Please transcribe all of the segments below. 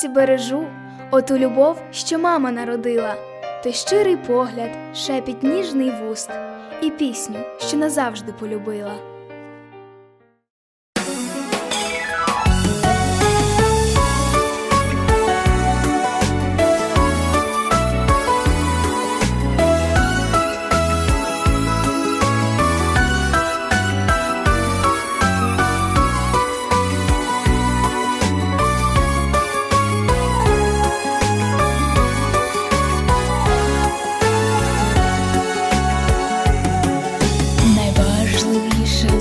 серці бережу. Оту любов, що мама народила, той щирий погляд, шепіт ніжний вуст, і пісню, що назавжди полюбила.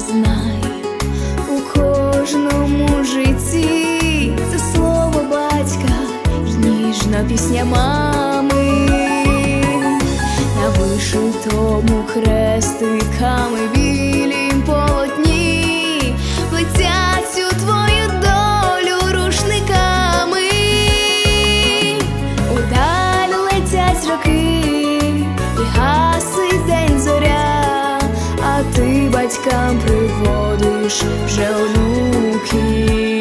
знай у кожному житті це слово батька і пісня мами, на вишитому крестиками білім полотні. tam prywodnisz, że luki.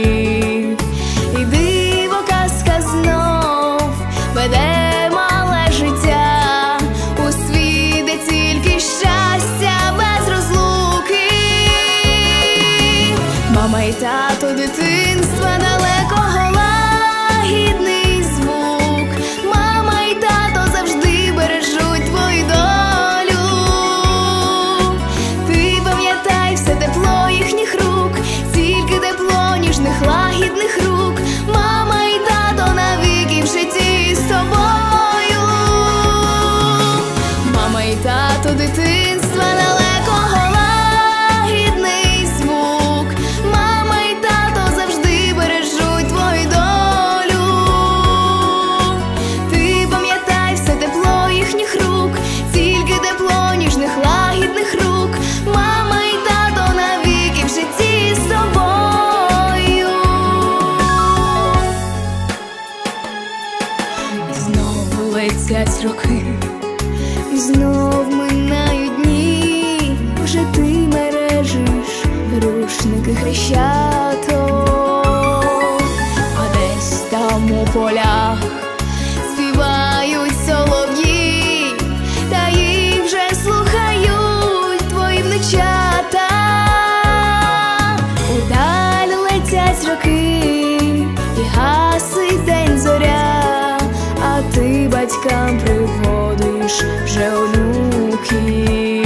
летять роки, знов минають дні, вже ти мережиш рушники хрещато, а десь там у поля. батькам приводиш вже онуків.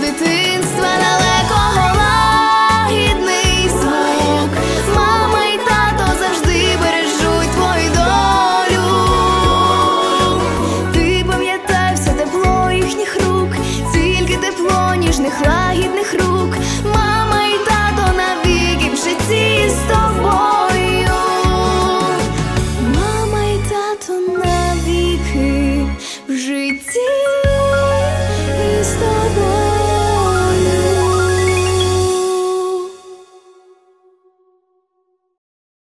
дитинства далеко лагідний звук Мама й тато завжди бережуть твою долю. Ти пам'ятай все тепло їхніх рук, тільки тепло ніжних лагідних рук.